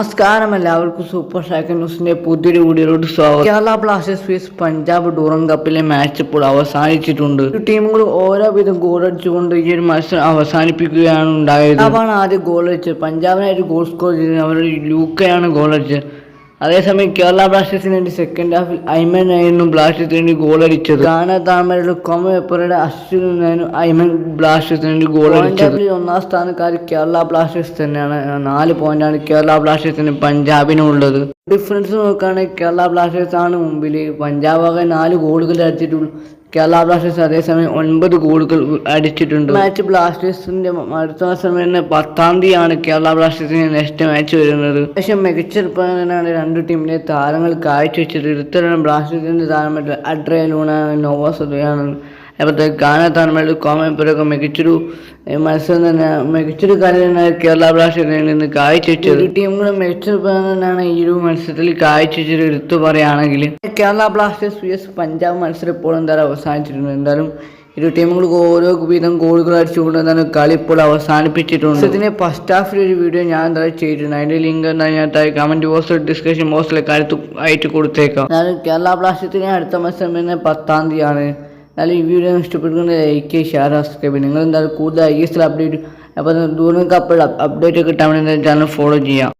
നമസ്കാരം എല്ലാവർക്കും സൂപ്പർ ഷാക്കൻ ന്യൂസിന്റെ പുതിയൊരു വീഡിയോയിലോട്ട് സ്വാഗതം. Kerala Blasters fees Punjab Durand കപ്പിലെ മാച്ച് ഇപ്പോൾ അവസാനിച്ചിട്ടുണ്ട്. ടീമുകൾ ഓരോ വിധം ഗോൾ അടിച്ചുകൊണ്ട് ഈ ഒരു മത്സരം അവസാനിപ്പിക്കുകയാണ് ഉണ്ടായത്. അതാണ് ആദ്യം ഗോൾ അടിച്ചത്. പഞ്ചാബിനായിട്ട് ഗോൾ സ്കോർ ചെയ്തത് അവരുടെ ലൂക്കയാണ് ഗോൾ അടിച്ചത്. അതേസമയം കേരള ബ്ലാസ്റ്റേഴ്സിന് വേണ്ടി സെക്കൻഡ് ഹാഫിൽ ഐമൻ ആയിരുന്നു ബ്ലാസ്റ്റേഴ്സിന് വേണ്ടി ഗോൾ അടിച്ചത്. ഗാന താമരയുടെ കൊമ വെപ്പറയുടെ അശ്വിനായിരുന്നു ഐമൻ ബ്ലാസ്റ്റേഴ്സിന് വേണ്ടി ഗോൾ അടിച്ചത്. ഒന്നാം സ്ഥാനക്കാർ കേരള ബ്ലാസ്റ്റേഴ്സ് തന്നെയാണ്. നാല് പോയിന്റാണ് കേരള ബ്ലാസ്റ്റേഴ്സിന് പഞ്ചാബിനും ഉള്ളത്. ഡിഫറൻസ് നോക്കുകയാണെങ്കിൽ കേരള ബ്ലാസ്റ്റേഴ്സ് ആണ് മുമ്പിൽ പഞ്ചാബ് ആകെ നാല് ഗോളുകൾ അടിച്ചിട്ടുള്ളൂ. കേരള ബ്ലാസ്റ്റേഴ്സ് അതേസമയം ഒൻപത് ഗോളുകൾ അടിച്ചിട്ടുണ്ട്. മാച്ച് ബ്ലാസ്റ്റേഴ്സിന്റെ അടുത്ത മാസം വരുന്ന പത്താം തീയതിയാണ് കേരള ബ്ലാസ്റ്റേഴ്സിന് നെക്സ്റ്റ് മാച്ച് വരുന്നത്. പക്ഷേ മികച്ച പ്രകടനമാണ് രണ്ട് ടീമിലെ താരങ്ങൾ കാഴ്ചവെച്ചത്. ഇത്തരം ബ്ലാസ്റ്റേഴ്സിന്റെ താരമായിട്ട് അഡ്രയ ലൂണ നോവാസ് സുധയാണ് ഗാന കോമൻ കോമപ്പുരൊക്കെ മികച്ചൊരു മത്സരം തന്നെ മികച്ചൊരു കളി തന്നെ കേരള ബ്ലാസ്റ്റേഴ്സിൽ നിന്ന് കാഴ്ചവെച്ചത്. ഒരു ടീമുകളും മികച്ച തന്നെയാണ് ഈ ഒരു മത്സരത്തിൽ കാഴ്ചവെച്ചത്. എടുത്തു പറയുകയാണെങ്കിൽ Kerala Blasters V S Punjab മത്സരം ഇപ്പോൾ എന്തായാലും അവസാനിച്ചിട്ടുണ്ട്. എന്തായാലും ഇരു ടീമുകൾക്ക് ഓരോ വീതം ഗോളുകൾ അടിച്ചുകൊണ്ട് എന്താണ് കളി ഇപ്പോൾ അവസാനിപ്പിച്ചിട്ടുണ്ട്. ഇതിന് ഫസ്റ്റ് ഹാഫിൽ ഒരു വീഡിയോ ഞാൻ എന്തായാലും ചെയ്തിട്ടുണ്ട്. അതിന്റെ ലിങ്ക് എന്താ ഞാൻ കമന്റ് ബോക്സിൽ ഡിസ്കഷൻ ബോക്സിലെ കാര്യത്തിൽ ആയിട്ട് കൊടുത്തേക്കാം. എന്നാലും കേരള ബ്ലാസ്റ്റേഴ്സിന് അടുത്ത മത്സരം വരുന്നത് പത്താം തീയതിയാണ്. എന്നാലും ഈ വീഡിയോ ഇഷ്ടപ്പെടുന്ന ലൈക്ക് ഷെയർ സബ്സ്ക്രൈബ് നിങ്ങൾ എന്തായാലും കൂടുതൽ ഐ എസ് എൽ അപ്ഡേറ്റ് അപ്പോൾ ദൂരം കപ്പിൾ അപ്ഡേറ്റ് കിട്ടാൻ വേണ്ടി ചാനൽ ഫോളോ ചെയ്യാം